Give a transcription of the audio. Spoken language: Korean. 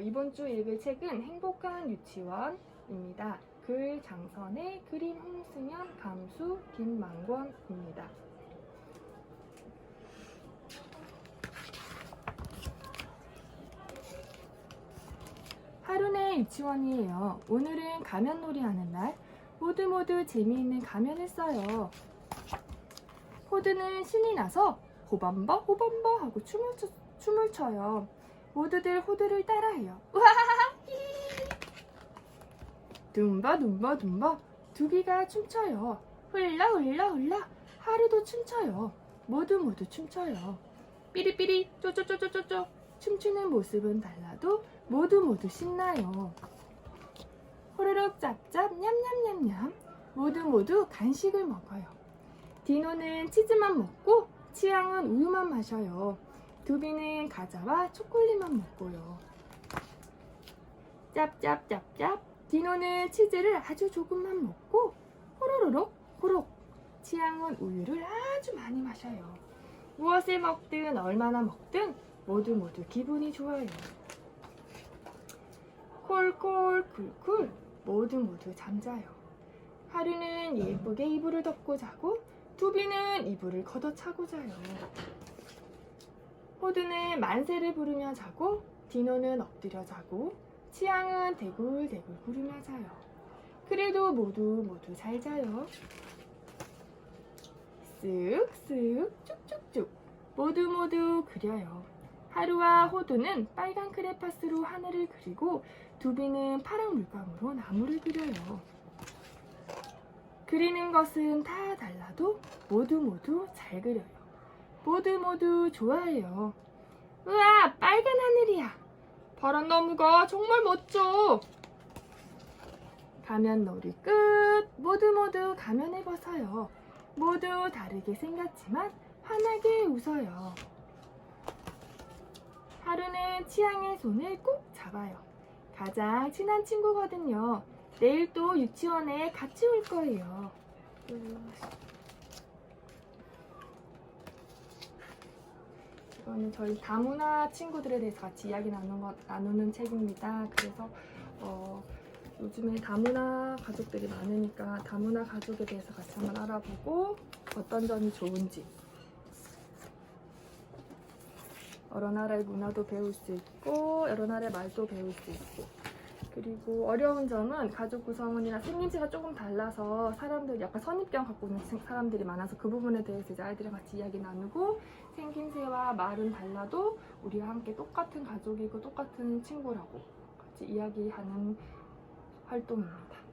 이번 주 읽을 책은 행복한 유치원입니다. 글 장선의 그림 홍승현 감수 김만권입니다. 하루네 유치원이에요. 오늘은 가면놀이 하는 날. 모두 모두 재미있는 가면을 써요. 호드는 신이 나서 호밤바 호밤바 하고 춤을, 춰, 춤을 춰요. 모두들 호드를 따라해요. 우하하하. 둠바 둠바 둠바 두비가 춤춰요. 훌라 훌라 훌라 하루도 춤춰요. 모두 모두 춤춰요. 삐리삐리 쪼쪼쪼쪼쪼 춤추는 모습은 달라도 모두 모두 신나요. 호로록 짭짭 냠냠냠냠 모두 모두 간식을 먹어요. 디노는 치즈만 먹고 치앙은 우유만 마셔요. 두비는 과자와 초콜릿만 먹고요. 짭짭짭짭 디노는 치즈를 아주 조금만 먹고 호로로록 호록 치앙은 우유를 아주 많이 마셔요. 무엇을 먹든 얼마나 먹든 모두 모두 기분이 좋아요. 콜콜 쿨쿨 모두 모두 잠자요. 하루는 예쁘게 이불을 덮고 자고 두비는 이불을 걷어차고 자요. 호드는 만세를 부르며 자고 디노는 엎드려 자고 치앙은 대굴대굴 구르며 자요. 그래도 모두 모두 잘 자요. 쓱쓱 쭉쭉쭉 모두 모두 그려요. 하루와 호두는 빨간 크레파스로 하늘을 그리고 두비는 파란 물감으로 나무를 그려요. 그리는 것은 다 달라도 모두 모두 잘 그려요. 모두 모두 좋아해요. 우와, 빨간 하늘이야. 파란 나무가 정말 멋져. 가면 놀이 끝. 모두 모두 가면을 벗어요. 모두 다르게 생겼지만 환하게 웃어요. 하루는 치앙의 손을 꼭 잡아요. 가장 친한 친구거든요. 내일 또 유치원에 같이 올 거예요. 이거는 저희 다문화 친구들에 대해서 같이 이야기 나누는, 것, 나누는 책입니다. 그래서 어, 요즘에 다문화 가족들이 많으니까 다문화 가족에 대해서 같이 한번 알아보고 어떤 점이 좋은지 여러 나라의 문화도 배울 수 있고 여러 나라의 말도 배울 수 있고 그리고 어려운 점은 가족 구성원이나 생김새가 조금 달라서 사람들 약간 선입견 갖고 있는 친- 사람들이 많아서 그 부분에 대해서 이제 아이들이랑 같이 이야기 나누고 생김새와 말은 달라도 우리와 함께 똑같은 가족이고 똑같은 친구라고 같이 이야기하는 활동입니다.